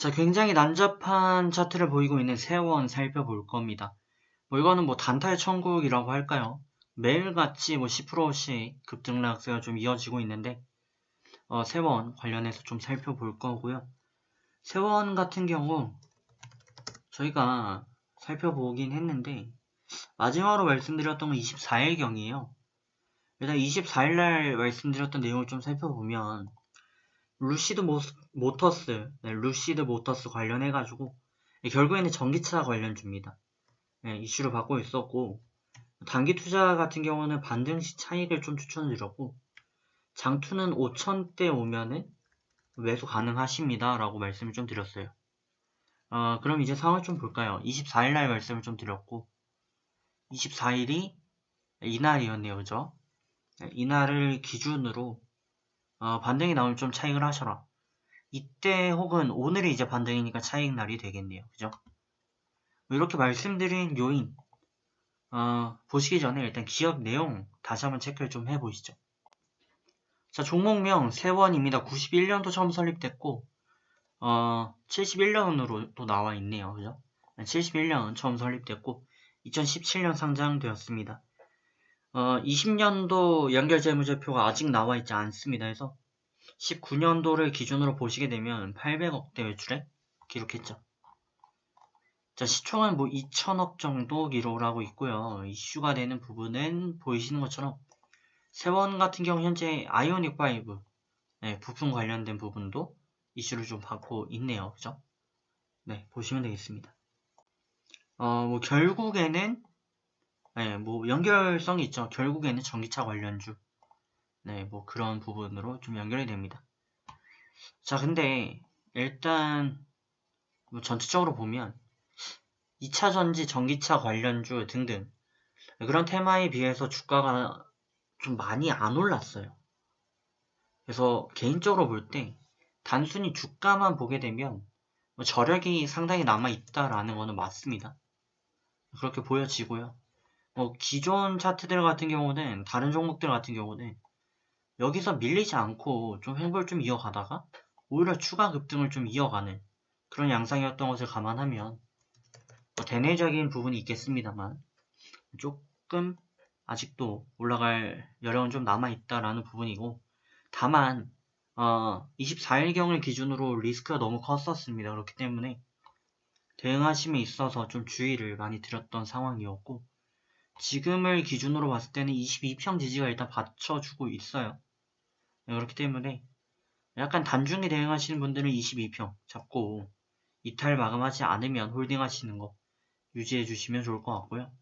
자, 굉장히 난잡한 차트를 보이고 있는 세원 살펴볼 겁니다. 뭐 이거는 뭐 단타의 천국이라고 할까요? 매일같이 뭐 10%씩 급등락세가 좀 이어지고 있는데 어, 세원 관련해서 좀 살펴볼 거고요. 세원 같은 경우 저희가 살펴보긴 했는데 마지막으로 말씀드렸던 건 24일경이에요. 일단 24일날 말씀드렸던 내용을 좀 살펴보면 루시드 모, 터스 네, 루시드 모터스 관련해가지고 결국에는 전기차 관련주입니다. 네, 이슈를 받고 있었고 단기 투자 같은 경우는 반등 시 차익을 좀 추천드렸고 장투는 5천대 오면은 매수 가능하십니다 라고 말씀을 좀 드렸어요. 어, 그럼 이제 상황을 좀 볼까요? 24일날 말씀을 좀 드렸고 24일이 이날이었네요. 그죠? 네, 이날을 기준으로 어, 반등이 나오면 좀 차익을 하셔라. 이때 혹은 오늘이 이제 반등이니까 차익 날이 되겠네요. 그죠? 뭐 이렇게 말씀드린 요인 어, 보시기 전에 일단 기업 내용 다시 한번 체크를 좀 해보시죠. 자, 종목명 세원입니다. 91년도 처음 설립됐고 어, 71년으로 또 나와 있네요. 그죠? 71년 처음 설립됐고 2017년 상장되었습니다. 어, 20년도 연결재무제표가 아직 나와 있지 않습니다. 그래서 19년도를 기준으로 보시게 되면 800억대 매출에 기록했죠. 자, 시총은 뭐 2천억 정도 기록을 하고 있고요. 이슈가 되는 부분은 보이시는 것처럼 세원 같은 경우 현재 아이오닉 5 네, 부품 관련된 부분도 이슈를 좀 받고 있네요. 그죠? 네, 보시면 되겠습니다. 어, 뭐 결국에는 네, 뭐 연결성이 있죠. 결국에는 전기차 관련주. 네, 뭐 그런 부분으로 좀 연결이 됩니다. 자, 근데 일단 뭐 전체적으로 보면 2차 전지, 전기차 관련주 등등 그런 테마에 비해서 주가가 좀 많이 안 올랐어요. 그래서 개인적으로 볼 때 단순히 주가만 보게 되면 뭐 저력이 상당히 남아 있다라는 거는 맞습니다. 그렇게 보여지고요. 뭐 기존 차트들 같은 경우는 다른 종목들 같은 경우는 여기서 밀리지 않고 좀 횡보를 좀 이어가다가 오히려 추가 급등을 좀 이어가는 그런 양상이었던 것을 감안하면 뭐 대내적인 부분이 있겠습니다만 조금 아직도 올라갈 여력은 좀 남아있다라는 부분이고 다만 어, 24일경을 기준으로 리스크가 너무 컸었습니다. 그렇기 때문에 대응하심에 있어서 좀 주의를 많이 드렸던 상황이었고 지금을 기준으로 봤을 때는 22평 지지가 일단 받쳐주고 있어요. 네, 그렇기 때문에 약간 단중에 대응하시는 분들은 22평 잡고 이탈 마감하지 않으면 홀딩 하시는 거 유지해 주시면 좋을 것 같고요.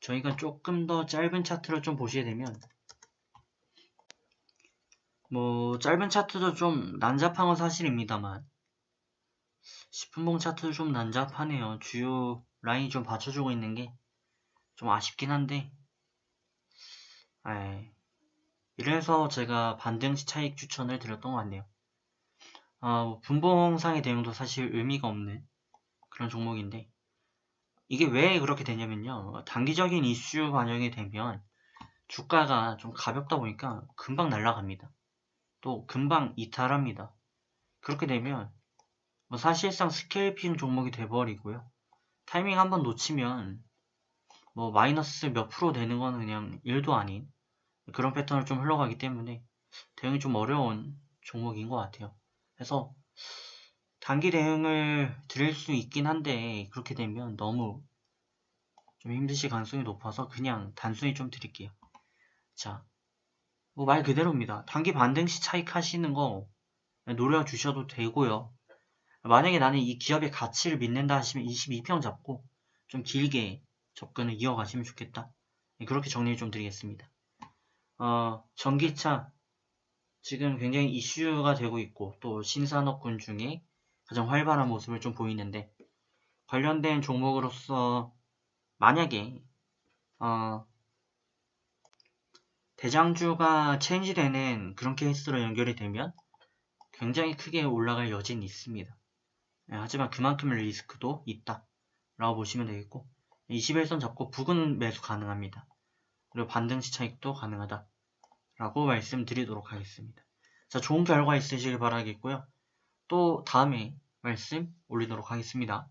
저희가 조금 더 짧은 차트를 좀 보시게 되면 뭐 짧은 차트도 좀 난잡한 건 사실입니다만 10분봉 차트도 좀 난잡하네요. 주요 라인이 좀 받쳐주고 있는 게 좀 아쉽긴 한데 에이, 이래서 제가 반등시 차익 추천을 드렸던 것 같네요. 어, 분봉상의 대응도 사실 의미가 없는 그런 종목인데 이게 왜 그렇게 되냐면요. 단기적인 이슈 반영이 되면 주가가 좀 가볍다 보니까 금방 날아갑니다. 또 금방 이탈합니다. 그렇게 되면 뭐 사실상 스케일핑 종목이 돼버리고요. 타이밍 한번 놓치면 뭐 마이너스 몇 프로 되는 거는 그냥 1도 아닌 그런 패턴을 좀 흘러가기 때문에 대응이 좀 어려운 종목인 것 같아요. 그래서 단기 대응을 드릴 수 있긴 한데 그렇게 되면 너무 좀 힘드실 가능성이 높아서 그냥 단순히 좀 드릴게요. 자, 뭐 말 그대로입니다. 단기 반등 시 차익 하시는 거 노려 주셔도 되고요. 만약에 나는 이 기업의 가치를 믿는다 하시면 22평 잡고 좀 길게 접근을 이어가시면 좋겠다. 네, 그렇게 정리를 좀 드리겠습니다. 어, 전기차 지금 굉장히 이슈가 되고 있고 또 신산업군 중에 가장 활발한 모습을 좀 보이는데 관련된 종목으로서 만약에 어, 대장주가 체인지되는 그런 케이스로 연결이 되면 굉장히 크게 올라갈 여지는 있습니다. 네, 하지만 그만큼의 리스크도 있다 라고 보시면 되겠고 21선 잡고 부근 매수 가능합니다. 그리고 반등 시 차익도 가능하다 라고 말씀드리도록 하겠습니다. 자 좋은 결과 있으시길 바라겠고요. 또 다음에 말씀 올리도록 하겠습니다.